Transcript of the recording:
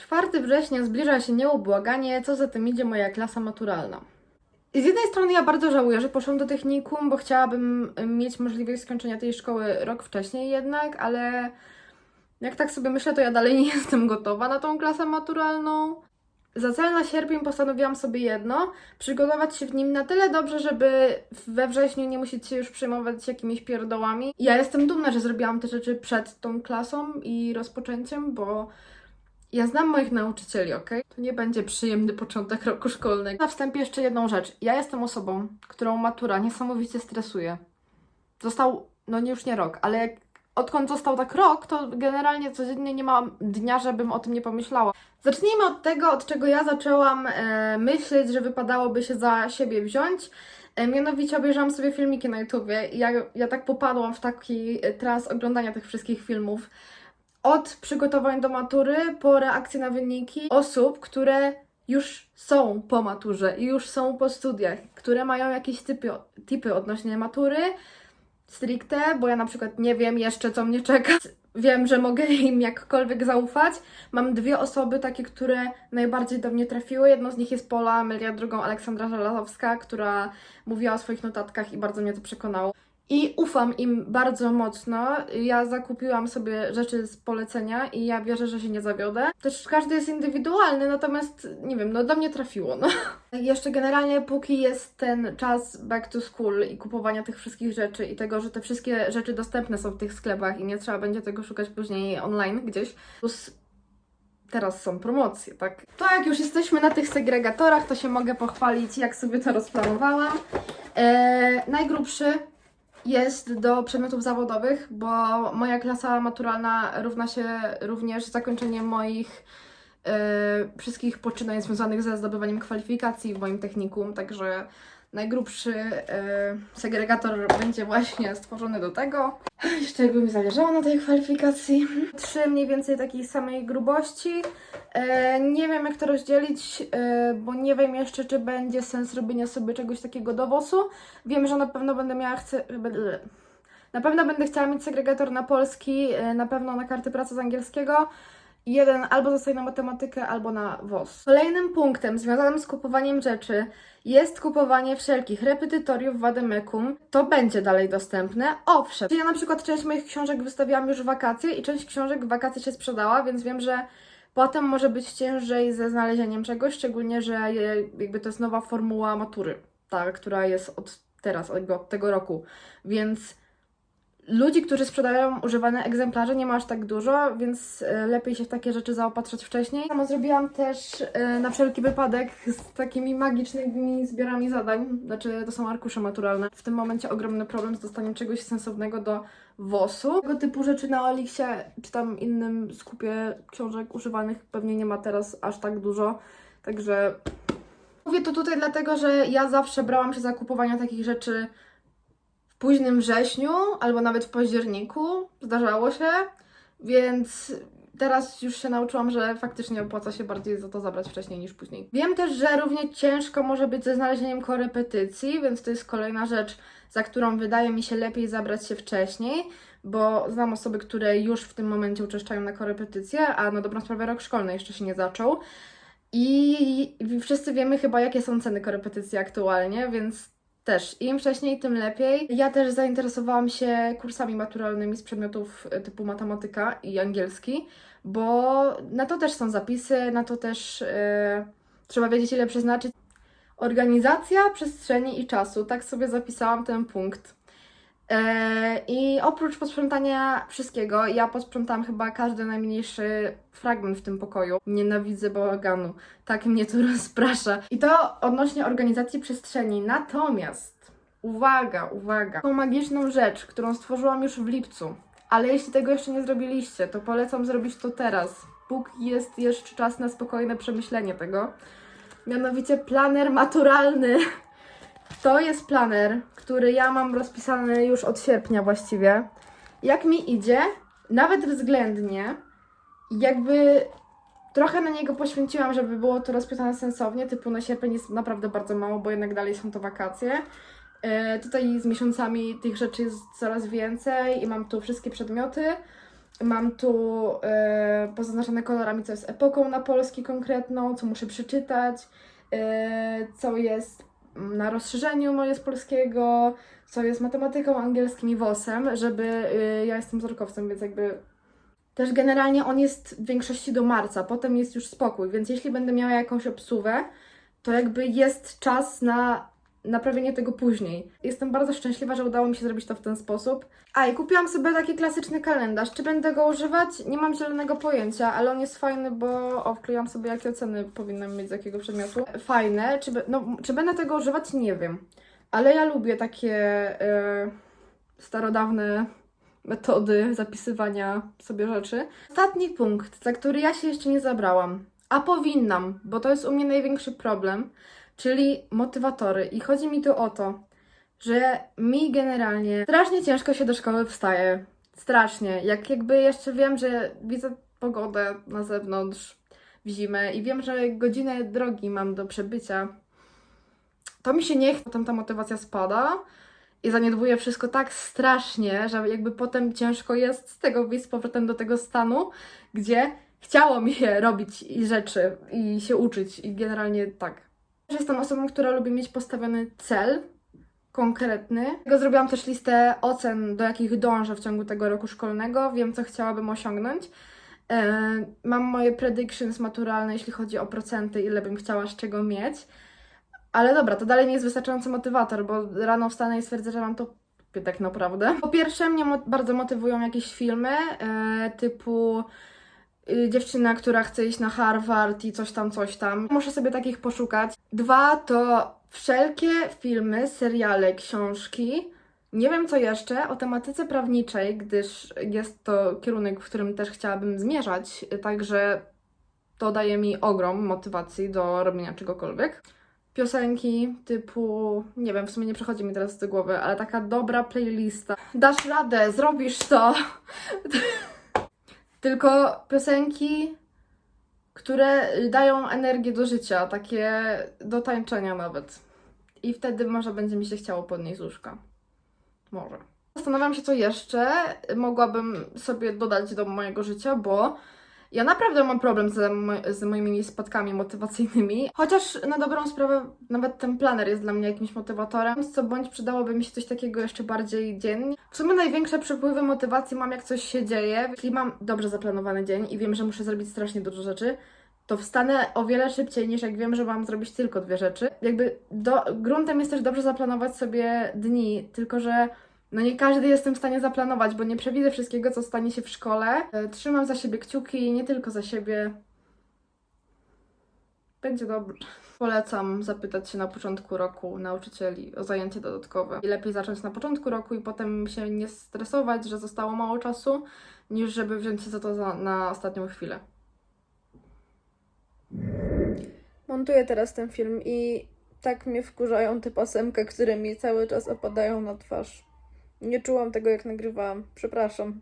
4 września zbliża się nieubłaganie, co za tym idzie moja klasa maturalna. I z jednej strony ja bardzo żałuję, że poszłam do technikum, bo chciałabym y, mieć możliwość skończenia tej szkoły rok wcześniej jednak, ale jak tak sobie myślę, to ja dalej nie jestem gotowa na tą klasę maturalną. Za cel na sierpień postanowiłam sobie jedno, przygotować się w nim na tyle dobrze, żeby we wrześniu nie musieć się już przejmować jakimiś pierdołami. Ja jestem dumna, że zrobiłam te rzeczy przed tą klasą i rozpoczęciem, bo ja znam moich nauczycieli, ok? To nie będzie przyjemny początek roku szkolnego. Na wstępie jeszcze jedną rzecz. Ja jestem osobą, którą matura niesamowicie stresuje. Został, no już nie rok, ale jak, odkąd został tak rok, to generalnie codziennie nie mam dnia, żebym o tym nie pomyślała. Zacznijmy od tego, od czego ja zaczęłam e, myśleć, że wypadałoby się za siebie wziąć. E, mianowicie obejrzałam sobie filmiki na YouTubie i ja, ja tak popadłam w taki e, trans oglądania tych wszystkich filmów. Od przygotowań do matury po reakcje na wyniki osób, które już są po maturze i już są po studiach, które mają jakieś typy, typy odnośnie matury, stricte, bo ja na przykład nie wiem jeszcze, co mnie czeka. Wiem, że mogę im jakkolwiek zaufać. Mam dwie osoby takie, które najbardziej do mnie trafiły. Jedną z nich jest Pola Amelia, drugą Aleksandra Żelazowska, która mówiła o swoich notatkach i bardzo mnie to przekonało. I ufam im bardzo mocno. Ja zakupiłam sobie rzeczy z polecenia i ja wierzę, że się nie zawiodę. Też każdy jest indywidualny, natomiast nie wiem, no do mnie trafiło. No. Jeszcze generalnie, póki jest ten czas back to school i kupowania tych wszystkich rzeczy i tego, że te wszystkie rzeczy dostępne są w tych sklepach i nie trzeba będzie tego szukać później online gdzieś. Plus teraz są promocje, tak? To jak już jesteśmy na tych segregatorach, to się mogę pochwalić, jak sobie to rozplanowałam. Eee, najgrubszy jest do przedmiotów zawodowych, bo moja klasa maturalna równa się również zakończeniem moich e, wszystkich poczynań związanych ze zdobywaniem kwalifikacji w moim technikum, także najgrubszy e, segregator będzie właśnie stworzony do tego. Jeszcze jakby mi zależało na tej kwalifikacji. Trzy mniej więcej takiej samej grubości. E, nie wiem jak to rozdzielić, e, bo nie wiem jeszcze, czy będzie sens robienia sobie czegoś takiego do WOS-u. Wiem, że na pewno będę miała chce... Na pewno będę chciała mieć segregator na polski, na pewno na karty pracy z angielskiego. Jeden albo zostaje na matematykę, albo na WOS. Kolejnym punktem związanym z kupowaniem rzeczy jest kupowanie wszelkich repetytoriów w Ademekum. To będzie dalej dostępne. Owszem, ja na przykład część moich książek wystawiłam już w wakacje i część książek w wakacje się sprzedała, więc wiem, że potem może być ciężej ze znalezieniem czegoś, szczególnie, że jakby to jest nowa formuła matury, ta, która jest od teraz, od tego roku. Więc ludzi, którzy sprzedają używane egzemplarze nie ma aż tak dużo, więc e, lepiej się w takie rzeczy zaopatrzyć wcześniej. Samo zrobiłam też e, na wszelki wypadek z takimi magicznymi zbiorami zadań, znaczy to są arkusze maturalne. W tym momencie ogromny problem z dostaniem czegoś sensownego do WOS-u. Tego typu rzeczy na Oliksie czy tam innym skupie książek używanych pewnie nie ma teraz aż tak dużo, także Mówię to tutaj dlatego, że ja zawsze brałam się za kupowania takich rzeczy późnym wrześniu albo nawet w październiku. Zdarzało się, więc teraz już się nauczyłam, że faktycznie opłaca się bardziej za to zabrać wcześniej niż później. Wiem też, że równie ciężko może być ze znalezieniem korepetycji, więc to jest kolejna rzecz, za którą wydaje mi się lepiej zabrać się wcześniej, bo znam osoby, które już w tym momencie uczęszczają na korepetycje, a na dobrą sprawę rok szkolny jeszcze się nie zaczął. I wszyscy wiemy chyba, jakie są ceny korepetycji aktualnie, więc też im wcześniej, tym lepiej. Ja też zainteresowałam się kursami maturalnymi z przedmiotów e, typu matematyka i angielski, bo na to też są zapisy, na to też e, trzeba wiedzieć, ile przeznaczyć. Organizacja przestrzeni i czasu, tak sobie zapisałam ten punkt. E, I oprócz posprzątania wszystkiego, ja posprzątałam chyba każdy najmniejszy fragment w tym pokoju. Nienawidzę bałaganu. Tak mnie to rozprasza. I to odnośnie organizacji przestrzeni. Natomiast, uwaga, uwaga, tą magiczną rzecz, którą stworzyłam już w lipcu. Ale jeśli tego jeszcze nie zrobiliście, to polecam zrobić to teraz. Póki jest jeszcze czas na spokojne przemyślenie tego. Mianowicie planer maturalny. To jest planer, który ja mam rozpisany już od sierpnia właściwie. Jak mi idzie, nawet względnie, jakby trochę na niego poświęciłam, żeby było to rozpisane sensownie, typu na sierpień jest naprawdę bardzo mało, bo jednak dalej są to wakacje. E, tutaj z miesiącami tych rzeczy jest coraz więcej i mam tu wszystkie przedmioty. Mam tu e, pozaznaczone kolorami, co jest epoką na polski konkretną, co muszę przeczytać, e, co jest na rozszerzeniu moje z polskiego, co jest matematyką, angielskim i WOS-em, żeby e, ja jestem wzrokowcem, więc jakby też generalnie on jest w większości do marca, potem jest już spokój, więc jeśli będę miała jakąś obsługę, to jakby jest czas na naprawienie tego później. Jestem bardzo szczęśliwa, że udało mi się zrobić to w ten sposób. A i kupiłam sobie taki klasyczny kalendarz. Czy będę go używać? Nie mam zielonego pojęcia, ale on jest fajny, bo o, wkleiłam sobie jakie oceny powinnam mieć z jakiego przedmiotu. Fajne. Czy, no, czy będę tego używać? Nie wiem. Ale ja lubię takie e, starodawne metody zapisywania sobie rzeczy. Ostatni punkt, za który ja się jeszcze nie zabrałam, a powinnam, bo to jest u mnie największy problem, czyli motywatory. I chodzi mi tu o to, że mi generalnie strasznie ciężko się do szkoły wstaje. Strasznie. Jak jakby jeszcze wiem, że widzę pogodę na zewnątrz w zimę i wiem, że godzinę drogi mam do przebycia, to mi się nie chce, potem ta motywacja spada i zaniedbuję wszystko tak strasznie, że jakby potem ciężko jest z tego wyjść z powrotem do tego stanu, gdzie chciało mi się robić i rzeczy i się uczyć i generalnie tak. Jestem osobą, która lubi mieć postawiony cel konkretny. Dlatego zrobiłam też listę ocen, do jakich dążę w ciągu tego roku szkolnego. Wiem, co chciałabym osiągnąć. E, Mam moje predictions maturalne, jeśli chodzi o procenty, ile bym chciała z czego mieć. Ale dobra, to dalej nie jest wystarczający motywator, bo rano wstanę i stwierdzę, że mam to tak naprawdę. Po pierwsze, mnie bardzo motywują jakieś filmy e, typu dziewczyna, która chce iść na Harvard i coś tam, coś tam. Muszę sobie takich poszukać. Dwa to wszelkie filmy, seriale, książki. Nie wiem co jeszcze o tematyce prawniczej, gdyż jest to kierunek, w którym też chciałabym zmierzać, także to daje mi ogrom motywacji do robienia czegokolwiek. Piosenki typu, nie wiem, w sumie nie przychodzi mi teraz do głowy, ale taka dobra playlista. Dasz radę, zrobisz to. Tylko piosenki, które dają energię do życia, takie do tańczenia nawet. I wtedy może będzie mi się chciało podnieść z łóżka. Może. Zastanawiam się, co jeszcze mogłabym sobie dodać do mojego życia, bo ja naprawdę mam problem z, z moimi spadkami motywacyjnymi. Chociaż na dobrą sprawę nawet ten planer jest dla mnie jakimś motywatorem, co bądź przydałoby mi się coś takiego jeszcze bardziej dziennie. W sumie największe przepływy motywacji mam jak coś się dzieje. Jeśli mam dobrze zaplanowany dzień i wiem, że muszę zrobić strasznie dużo rzeczy, to wstanę o wiele szybciej niż jak wiem, że mam zrobić tylko dwie rzeczy. Jakby do, gruntem jest też dobrze zaplanować sobie dni, tylko że no nie każdy jestem w stanie zaplanować, bo nie przewidzę wszystkiego, co stanie się w szkole. E, Trzymam za siebie kciuki, nie tylko za siebie. Będzie dobrze. Polecam zapytać się na początku roku nauczycieli o zajęcie dodatkowe. I lepiej zacząć na początku roku i potem się nie stresować, że zostało mało czasu, niż żeby wziąć się za to za, na ostatnią chwilę. Montuję teraz ten film i tak mnie wkurzają te pasemka, które mi cały czas opadają na twarz. Nie czułam tego, jak nagrywałam. Przepraszam.